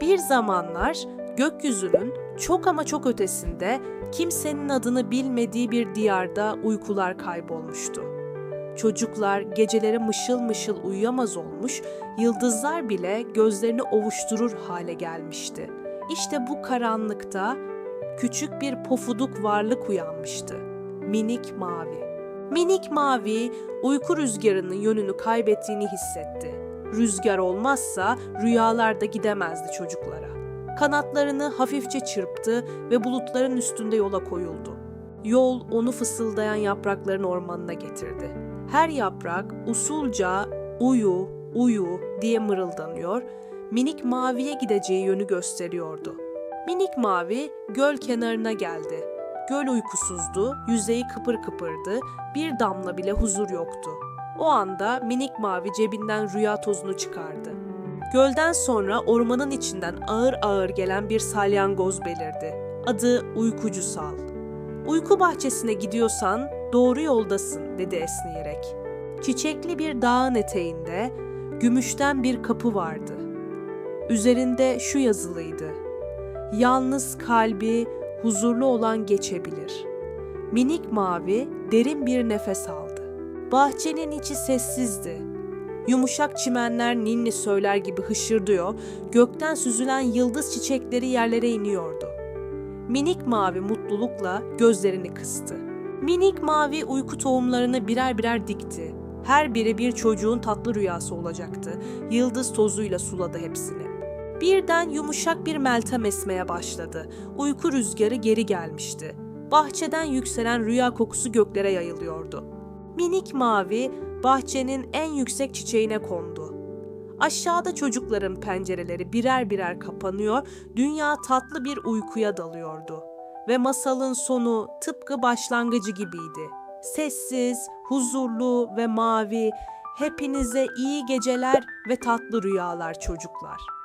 Bir zamanlar gökyüzünün çok ama çok ötesinde kimsenin adını bilmediği bir diyarda uykular kaybolmuştu. Çocuklar geceleri mışıl mışıl uyuyamaz olmuş, yıldızlar bile gözlerini ovuşturur hale gelmişti. İşte bu karanlıkta küçük bir pofuduk varlık uyanmıştı. Minik Mavi. Minik Mavi uyku rüzgarının yönünü kaybettiğini hissetti. Rüzgar olmazsa rüyalarda gidemezdi çocuklara. Kanatlarını hafifçe çırptı ve bulutların üstünde yola koyuldu. Yol onu fısıldayan yaprakların ormanına getirdi. Her yaprak usulca uyu, uyu diye mırıldanıyor, minik maviye gideceği yönü gösteriyordu. Minik mavi göl kenarına geldi. Göl uykusuzdu, yüzeyi kıpır kıpırdı, bir damla bile huzur yoktu. O anda minik mavi cebinden rüya tozunu çıkardı. Gölden sonra ormanın içinden ağır ağır gelen bir salyangoz belirdi. Adı Uykucu Sal. Uyku bahçesine gidiyorsan doğru yoldasın dedi esneyerek. Çiçekli bir dağın eteğinde gümüşten bir kapı vardı. Üzerinde şu yazılıydı. Yalnız kalbi huzurlu olan geçebilir. Minik mavi derin bir nefes aldı. Bahçenin içi sessizdi. Yumuşak çimenler ninni söyler gibi hışırdıyor, gökten süzülen yıldız çiçekleri yerlere iniyordu. Minik mavi mutlulukla gözlerini kıstı. Minik mavi uyku tohumlarını birer birer dikti. Her biri bir çocuğun tatlı rüyası olacaktı. Yıldız tozuyla suladı hepsini. Birden yumuşak bir meltem esmeye başladı. Uyku rüzgarı geri gelmişti. Bahçeden yükselen rüya kokusu göklere yayılıyordu. Minik mavi bahçenin en yüksek çiçeğine kondu. Aşağıda çocukların pencereleri birer birer kapanıyor, dünya tatlı bir uykuya dalıyordu. Ve masalın sonu tıpkı başlangıcı gibiydi. Sessiz, huzurlu ve mavi, hepinize iyi geceler ve tatlı rüyalar çocuklar.